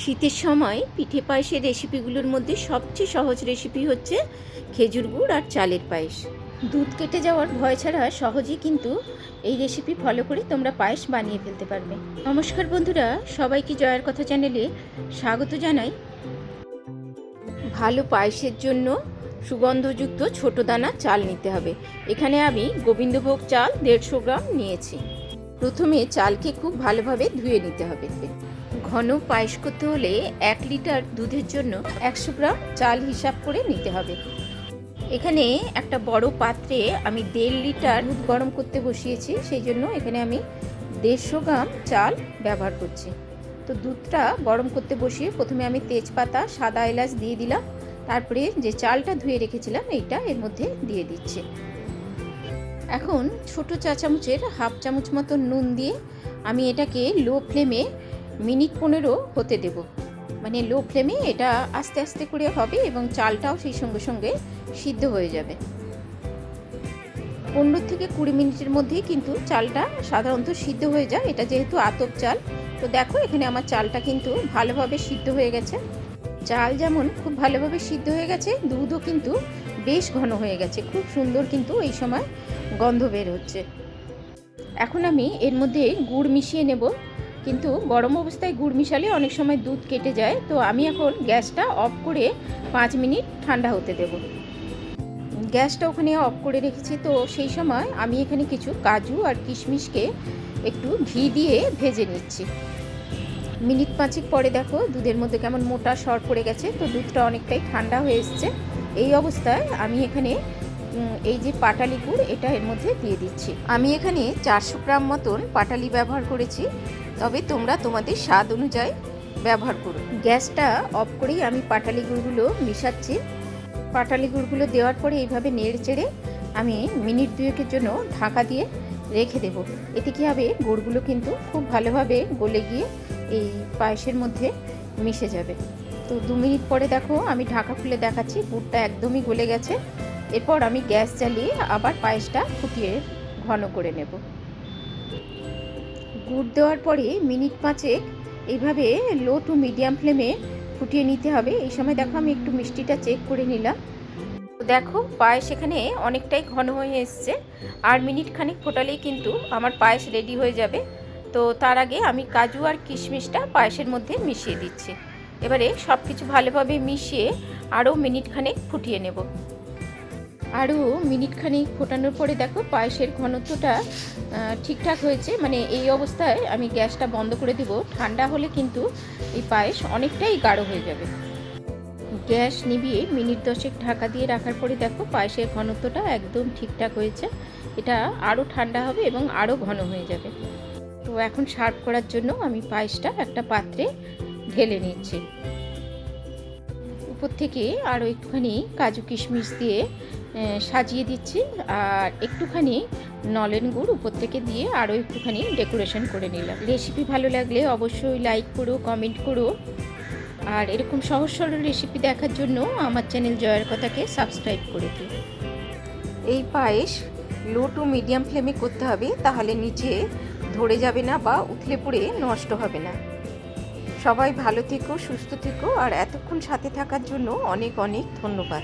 শীতের সময় পিঠে পায়েসের রেসিপিগুলোর মধ্যে সবচেয়ে সহজ রেসিপি হচ্ছে খেজুর গুড় আর চালের পায়েস। দুধ কেটে যাওয়ার ভয় ছাড়া সহজেই কিন্তু এই রেসিপি ফলো করে তোমরা পায়েস বানিয়ে ফেলতে পারবে। নমস্কার বন্ধুরা, সবাইকে জয়ের কথা চ্যানেলে স্বাগত জানাই। ভালো পায়েসের জন্য সুগন্ধযুক্ত ছোট দানা চাল নিতে হবে। এখানে আমি গোবিন্দভোগ চাল দেড়শো গ্রাম নিয়েছি। প্রথমে চালকে খুব ভালোভাবে ধুয়ে নিতে হবে। ঘন পায়েস করতে হলে এক লিটার দুধের জন্য একশো গ্রাম চাল হিসাব করে নিতে হবে। এখানে একটা বড় পাত্রে আমি দেড় লিটার দুধ গরম করতে বসিয়েছি, সেই জন্য এখানে আমি দেড়শো গ্রাম চাল ব্যবহার করছি। তো দুধটা গরম করতে বসিয়ে প্রথমে আমি তেজপাতা, সাদা এলাচ দিয়ে দিলাম। তারপরে যে চালটা ধুয়ে রেখেছিলাম, এইটা এর মধ্যে দিয়ে দিচ্ছি। এখন ছোট চা চামচের হাফ চামচ মতো নুন দিয়ে আমি এটাকে লো ফ্লেমে মিনিট পনেরো হতে দেব। মানে লো ফ্লেমে এটা আস্তে আস্তে করে হবে এবং চালটাও সেই সঙ্গে সঙ্গে সিদ্ধ হয়ে যাবে। পনেরো থেকে কুড়ি মিনিটের মধ্যেই কিন্তু চালটা সাধারণত সিদ্ধ হয়ে যায়। এটা যেহেতু আতপ চাল, তো দেখো এখানে আমার চালটা কিন্তু ভালোভাবে সিদ্ধ হয়ে গেছে। চাল যেমন খুব ভালোভাবে সিদ্ধ হয়ে গেছে, দুধও কিন্তু বেশ ঘন হয়ে গেছে। খুব সুন্দর কিন্তু এই সময় গন্ধ বের হচ্ছে। এখন আমি এর মধ্যে গুড় মিশিয়ে নেব। কিন্তু গরম অবস্থায় গুড় মিশালে অনেক সময় দুধ কেটে যায়। তো আমি এখন গ্যাসটা অফ করে পাঁচ মিনিট ঠান্ডা হতে দেব। গ্যাসটা ওখানে অফ করে রেখেছি। তো সেই সময় আমি এখানে কিছু কাজু আর কিশমিশকে একটু ঘি দিয়ে ভেজে নিচ্ছি। মিনিট পাঁচেক পরে দেখো, দুধের মধ্যে কেমন মোটা সর পড়ে গেছে। তো দুধটা অনেকটাই ঠান্ডা হয়ে এসছে। এই অবস্থায় আমি এখানে এই যে পাটালি গুড়, এটা এর মধ্যে দিয়ে দিচ্ছি। আমি এখানে চারশো গ্রাম মতন পাটালি ব্যবহার করেছি, তবে তোমরা তোমাদের স্বাদ অনুযায়ী ব্যবহার করো। গ্যাসটা অফ করেই আমি পাটালি গুড়গুলো মিশাচ্ছি। পাটালি গুড়গুলো দেওয়ার পরে এইভাবে নেড়ে চেড়ে আমি মিনিট দুয়েকের জন্য ঢাকা দিয়ে রেখে দেব। এতে কী হবে, গুড়গুলো কিন্তু খুব ভালোভাবে গলে গিয়ে এই পায়েসের মধ্যে মিশে যাবে। তো দু মিনিট পরে দেখো, আমি ঢাকা খুলে দেখাচ্ছি গুড়টা একদমই গলে গেছে। এরপর আমি গ্যাস জ্বালিয়ে আবার পায়েসটা ফুটিয়ে ঘন করে নেব। গুড় দেওয়ার পরে মিনিট পাঁচেক এইভাবে লো টু মিডিয়াম ফ্লেমে ফুটিয়ে নিতে হবে। এই সময় দেখো, আমি একটু মিষ্টিটা চেক করে নিলাম। দেখো, পায়েস এখানে অনেকটাই ঘন হয়ে এসছে। আর মিনিট খানিক ফোটালেই কিন্তু আমার পায়েস রেডি হয়ে যাবে। তো তার আগে আমি কাজু আর কিশমিশটা পায়েসের মধ্যে মিশিয়ে দিচ্ছি। এবারে সব কিছু ভালোভাবে মিশিয়ে আরও মিনিট খানেক ফুটিয়ে নেব। আরও মিনিট খানিক ফোটানোর পরে দেখো পায়েসের ঘনত্বটা ঠিকঠাক হয়েছে। মানে এই অবস্থায় আমি গ্যাসটা বন্ধ করে দিব। ঠান্ডা হলে কিন্তু এই পায়েস অনেকটাই গাঢ় হয়ে যাবে। গ্যাস নিভিয়ে মিনিট দশেক ঢাকা দিয়ে রাখার পরে দেখো পায়েসের ঘনত্বটা একদম ঠিকঠাক হয়েছে। এটা আরও ঠান্ডা হবে এবং আরও ঘন হয়ে যাবে। তো এখন সার্ভ করার জন্য আমি পায়েসটা একটা পাত্রে ঢেলে নিচ্ছি। উপর থেকে আরও একটুখানি কাজু কিশমিশ দিয়ে সাজিয়ে দিচ্ছি। আর একটুখানি নলেন গুড় উপর থেকে দিয়ে আরও একটুখানি ডেকোরেশন করে নিলাম। রেসিপি ভালো লাগলে অবশ্যই লাইক করো, কমেন্ট করো। আর এরকম সহজ সরল রেসিপি দেখার জন্য আমার চ্যানেল জয়ের কথাকে সাবস্ক্রাইব করে দিও। এই পায়েস লো টু মিডিয়াম ফ্লেমে করতে হবে, তাহলে নিচে ধরে যাবে না বা উথলে পড়ে নষ্ট হবে না। সবাই ভালো থেকো সুস্থ থেকো আর এতক্ষণ সাথে থাকার জন্য অনেক অনেক ধন্যবাদ।